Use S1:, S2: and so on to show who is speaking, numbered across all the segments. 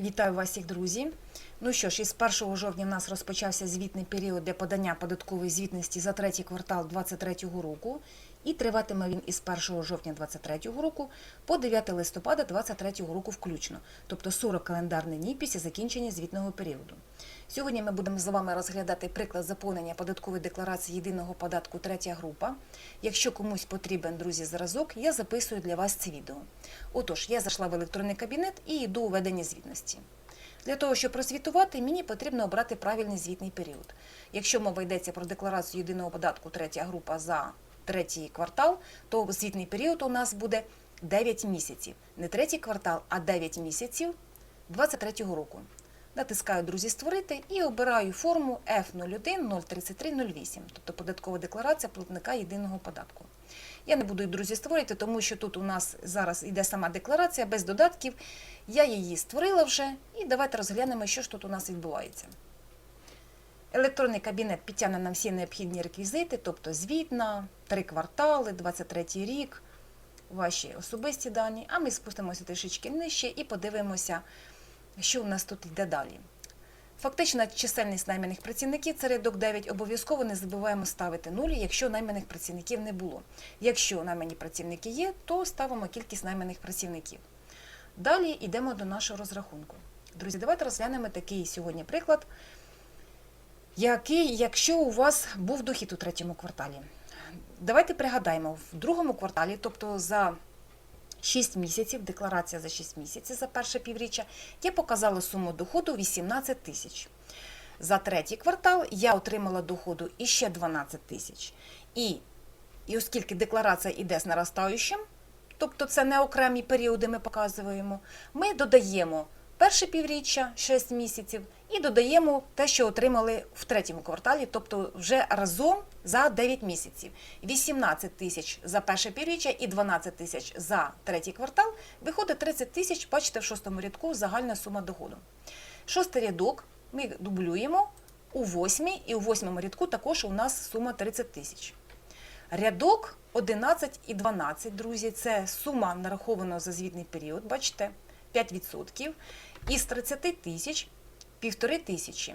S1: Вітаю вас всіх, друзі. Ну що ж, із 1 жовтня в нас розпочався звітний період для подання податкової звітності за третій квартал 2023 року. І триватиме він із 1 жовтня 2023 року по 9 листопада 2023 року включно, тобто 40 календарних днів після закінчення звітного періоду. Сьогодні ми будемо з вами розглядати приклад заповнення податкової декларації єдиного податку третя група. Якщо комусь потрібен, друзі, зразок, я записую для вас це відео. Отож, я зайшла в електронний кабінет і йду у ведення звітності. Для того, щоб прозвітувати, мені потрібно обрати правильний звітний період. Якщо мова йдеться про декларацію єдиного податку третя група за третій квартал, то звітний період у нас буде 9 місяців. Не третій квартал, а 9 місяців 2023 року. Натискаю Друзі створити і обираю форму F01 033 08, тобто податкова декларація платника єдиного податку. Я не буду друзі, створити, тому що тут у нас зараз йде сама декларація без додатків. Я її створила вже, і давайте розглянемо, що ж тут у нас відбувається. Електронний кабінет підтягне нам всі необхідні реквізити, тобто звітна, три квартали, 23 рік, ваші особисті дані. А ми спустимося трішечки нижче і подивимося, що у нас тут йде далі. Фактична чисельність найманих працівників це рядок 9. Обов'язково не забуваємо ставити нулі, якщо найманих працівників не було. Якщо наймані працівники є, то ставимо кількість найманих працівників. Далі йдемо до нашого розрахунку. Друзі, давайте розглянемо такий сьогодні приклад, який, якщо у вас був дохід у третьому кварталі. Давайте пригадаємо, в другому кварталі, тобто за 6 місяців, декларація за 6 місяців за перше півріччя, я показала суму доходу 18 тисяч. За третій квартал я отримала доходу іще 12 тисяч. І, і оскільки декларація йде з наростаючим, тобто це не окремі періоди ми показуємо, ми додаємо перше півріччя 6 місяців і додаємо те, що отримали в третьому кварталі, тобто вже разом за 9 місяців. 18 тисяч за перше півріччя і 12 тисяч за третій квартал. Виходить 30 тисяч, бачите, в шостому рядку загальна сума доходу. Шостий рядок ми дублюємо у восьмій, і у восьмому рядку також у нас сума 30 тисяч. Рядок 11 і 12, друзі, це сума нарахована за звітний період, бачите, 5%. Із 30 тисяч півтори тисячі.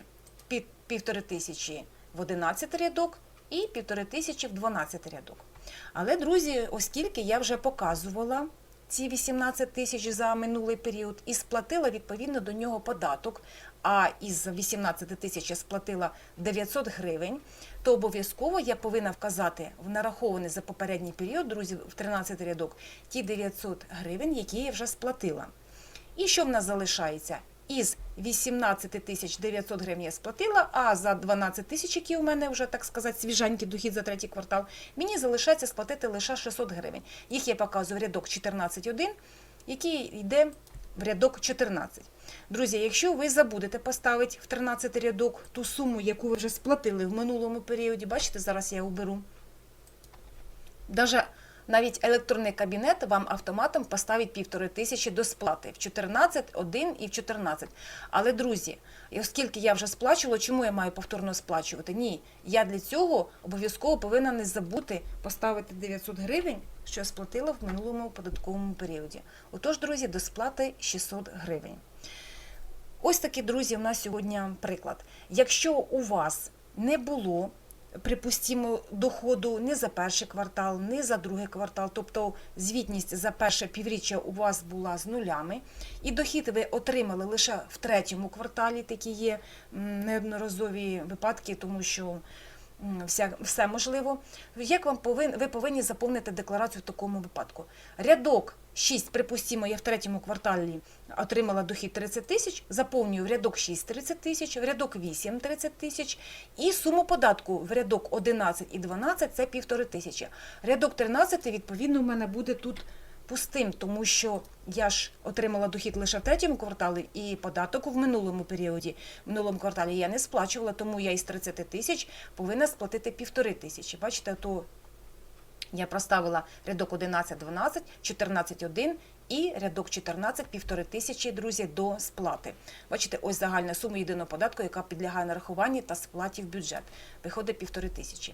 S1: Півтори тисячі в 11 рядок і півтори тисячі в 12 рядок. Але, друзі, оскільки я вже показувала ці 18 тисяч за минулий період і сплатила відповідно до нього податок, а із 18 тисяч я сплатила 900 гривень, то обов'язково я повинна вказати в нарахований за попередній період, друзі, в 13 рядок, ті 900 гривень, які я вже сплатила. І що в нас залишається? Із 18 тисяч 900 гривень я сплатила, а за 12 тисяч, які у мене вже, так сказати, свіженький дохід за третій квартал, мені залишається сплатити лише 600 гривень. Їх я показую в рядок 14.1, який йде в рядок 14. Друзі, якщо ви забудете поставити в 13 рядок ту суму, яку ви вже сплатили в минулому періоді, бачите, зараз я уберу. Даже навіть електронний кабінет вам автоматом поставить півтори тисячі до сплати в 14, 1 і в 14. Але, друзі, оскільки я вже сплачувала, чому я маю повторно сплачувати? Ні, я для цього обов'язково повинна не забути поставити 900 гривень, що я сплатила в минулому податковому періоді. Отож, друзі, до сплати 600 гривень. Ось такий, друзі, у нас сьогодні приклад. Якщо у вас не було, припустимо, доходу не за перший квартал, не за другий квартал, тобто звітність за перше півріччя у вас була з нулями, і дохід ви отримали лише в третьому кварталі, такі є неодноразові випадки, тому що вся, все можливо. Як вам повин, ви повинні заповнити декларацію в такому випадку? Рядок 6, припустимо, я в третьому кварталі отримала дохід 30 тисяч, заповнюю в рядок 6 30 тисяч, в рядок 8 30 тисяч і суму податку в рядок 11 і 12 це півтори тисячі. Рядок 13, відповідно, у мене буде тут пустим, тому що я ж отримала дохід лише в третьому кварталі і податок в минулому періоді. В минулому кварталі я не сплачувала, тому я із 30 тисяч повинна сплатити півтори тисячі. Бачите, то я проставила рядок 11, 12, 14, 1 і рядок 14, півтори тисячі, друзі, до сплати. Бачите, ось загальна сума єдиного податку, яка підлягає нарахуванні та сплаті в бюджет. Виходить півтори тисячі.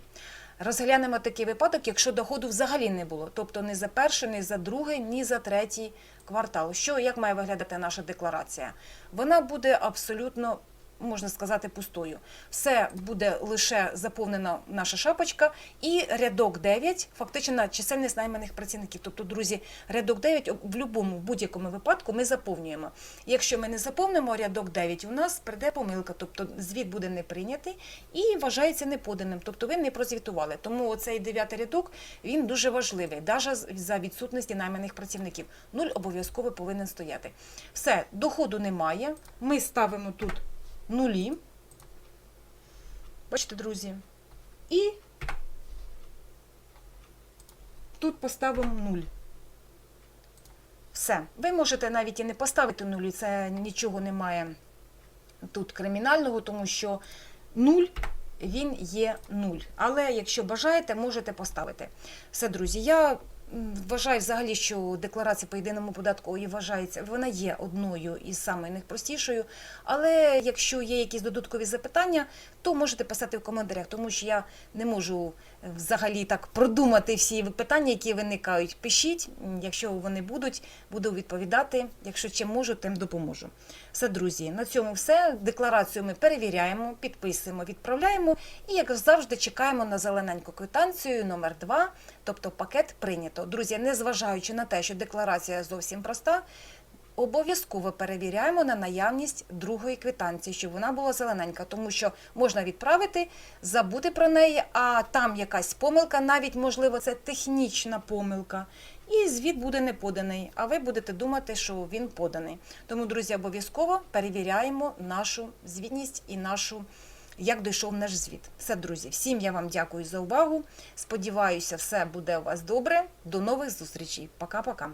S1: Розглянемо такий випадок, якщо доходу взагалі не було. Тобто не за перший, не за другий, ні за третій квартал. Що, як має виглядати наша декларація? Вона буде абсолютно. Можна сказати, пустою. Все буде лише заповнена наша шапочка, і рядок 9, фактично на чисельність найманих працівників. Тобто, друзі, рядок 9 в будь-якому будь-якому випадку ми заповнюємо. Якщо ми не заповнимо рядок 9, у нас прийде помилка, тобто звіт буде не прийнятий і вважається неподаним, тобто ви не прозвітували. Тому оцей дев'ятий рядок він дуже важливий, навіть за відсутності найманих працівників. Нуль обов'язково повинен стояти. Все, доходу немає. Ми ставимо тут нулі. Бачите, друзі. І тут поставимо нуль. Все. Ви можете навіть і не поставити нулі, це нічого немає тут кримінального, тому що нуль він є нуль. Але якщо бажаєте, можете поставити. Все, друзі, я вважаю взагалі, що декларація по єдиному податку і вважається, вона є одною із найпростішою. Але якщо є якісь додаткові запитання, то можете писати в коментарях, тому що я не можу взагалі так продумати всі питання, які виникають. Пишіть, якщо вони будуть, буду відповідати. Якщо чим можу, тим допоможу. Все, друзі, на цьому все. Декларацію ми перевіряємо, підписуємо, відправляємо і, як завжди, чекаємо на зелененьку квитанцію номер 2 тобто пакет прийнято. Друзі, незважаючи на те, що декларація зовсім проста. Обов'язково перевіряємо на наявність другої квитанції, щоб вона була зелененька, тому що можна відправити, забути про неї, а там якась помилка, навіть можливо, це технічна помилка, і звіт буде не поданий. А ви будете думати, що він поданий. Тому, друзі, обов'язково перевіряємо нашу звітність і нашу. Як дійшов наш звіт. Все, друзі, всім я вам дякую за увагу. Сподіваюся, все буде у вас добре. До нових зустрічей. Пока-пока.